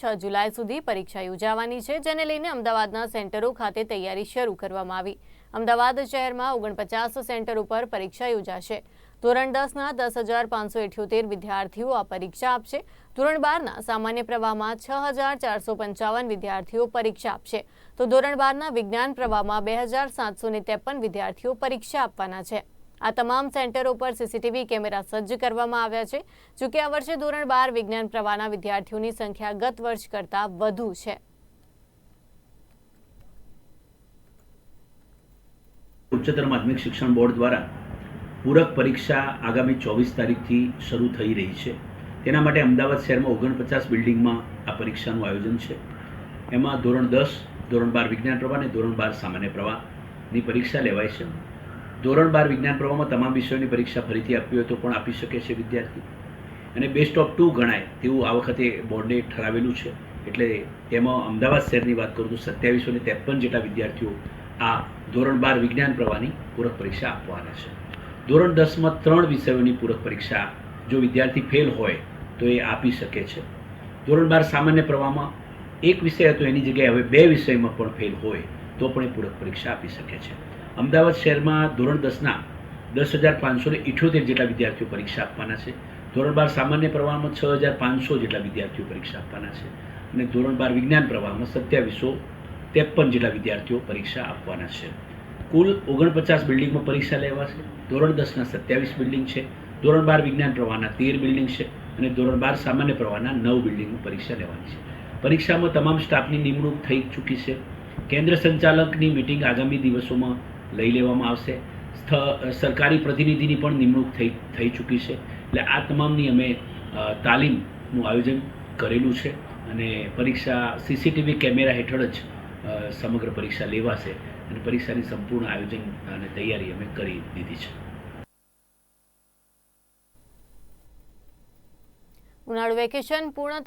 છ જુલાઈ સુધી પરીક્ષા યોજાવાની છે, જેને લઈને અમદાવાદના સેન્ટરો ખાતે તૈયારી શરૂ કરવામાં આવી. અમદાવાદ શહેરમાં ઓગણપચાસ સેન્ટર ઉપર પરીક્ષા યોજાશે. ધોરણ દસના દસ હજાર પાંચસો ઇઠ્યોતેર વિદ્યાર્થીઓ આ પરીક્ષા આપશે. ધોરણ બારના સામાન્ય પ્રવાહમાં છ હજાર ચારસો પંચાવન વિદ્યાર્થીઓ પરીક્ષા આપશે. તો ધોરણ બારના વિજ્ઞાન પ્રવાહમાં બે હજાર સાતસો ત્રેપન વિદ્યાર્થીઓ પરીક્ષા આપવાના છે. આ તમામ સેન્ટરો પર સીસીટીવી કેમેરા સજ્જ કરવામાં આવ્યા છે જોકે આ વર્ષે ધોરણ બાર વિજ્ઞાન પ્રવાહના વિદ્યાર્થીઓની સંખ્યા ગત વર્ષ કરતાં વધુ છે. ઉચ્ચતર માધ્યમિક શિક્ષણ બોર્ડ દ્વારા પૂરક પરીક્ષા આગામી ચોવીસ તારીખથી શરૂ થઈ રહી છે. તેના માટે અમદાવાદ શહેરમાં ઓગણપચાસ બિલ્ડિંગમાં આ પરીક્ષાનું આયોજન છે. એમાં ધોરણ દસ, ધોરણ બાર વિજ્ઞાન પ્રવાહ અને ધોરણ બાર સામાન્ય પ્રવાહની પરીક્ષા લેવાય છે. ધોરણ બાર વિજ્ઞાન પ્રવાહમાં તમામ વિષયોની પરીક્ષા ફરીથી આપવી હોય તો પણ આપી શકે છે વિદ્યાર્થી. અને બેસ્ટ ઓફ ટુ ગણાય તેવું આ વખતે બોર્ડે ઠરાવેલું છે. એટલે તેમાં અમદાવાદ શહેરની વાત કરું તો સત્યાવીસો ને ત્રેપન જેટલા વિદ્યાર્થીઓ આ ધોરણ બાર વિજ્ઞાન પ્રવાહની પૂરક પરીક્ષા આપવાના છે. ધોરણ દસમાં ત્રણ વિષયોની પૂરક પરીક્ષા જો વિદ્યાર્થી ફેલ હોય તો એ આપી શકે છે. ધોરણ બાર સામાન્ય પ્રવાહમાં એક વિષય હતો એની જગ્યાએ હવે બે વિષયમાં પણ ફેલ હોય તો પણ એ પૂરક પરીક્ષા આપી શકે છે. અમદાવાદ શહેરમાં ધોરણ દસના દસ હજાર પાંચસો ઇઠ્યોતેર જેટલા વિદ્યાર્થીઓ પરીક્ષા આપવાના છે. ધોરણ બાર સામાન્ય પ્રવાહમાં છ હજાર પાંચસો જેટલા વિદ્યાર્થીઓ પરીક્ષા આપવાના છે. અને ધોરણ બાર વિજ્ઞાન પ્રવાહમાં સત્યાવીસો ત્રેપન જેટલા વિદ્યાર્થીઓ પરીક્ષા આપવાના છે. કુલ ઓગણપચાસ બિલ્ડિંગમાં પરીક્ષા લેવાશે. ધોરણ દસના સત્યાવીસ બિલ્ડિંગ છે. ધોરણ બાર વિજ્ઞાન પ્રવાહના તેર બિલ્ડિંગ છે. અને ધોરણ બાર સામાન્ય પ્રવાહના નવ બિલ્ડિંગમાં પરીક્ષા લેવાની છે. પરીક્ષામાં તમામ સ્ટાફની નિમણૂક થઈ ચૂકી છે. કેન્દ્ર સંચાલકની મિટિંગ આગામી દિવસોમાં લઈ લેવામાં આવશે. સ્થ, સરકારી પ્રતિનિધિની પણ નિમણૂક થઈ થઈ ચૂકી છે. એટલે આ તમામની અમે તાલીમનું આયોજન કરેલું છે અને પરીક્ષા, સીસીટીવી કેમેરા હેઠળ જ સમગ્ર પરીક્ષા લેવાશે અને પરીક્ષાની સંપૂર્ણ આયોજન અને તૈયારી અમે કરી દીધી છે. ઉનાળુ વેકેશન પૂર્ણ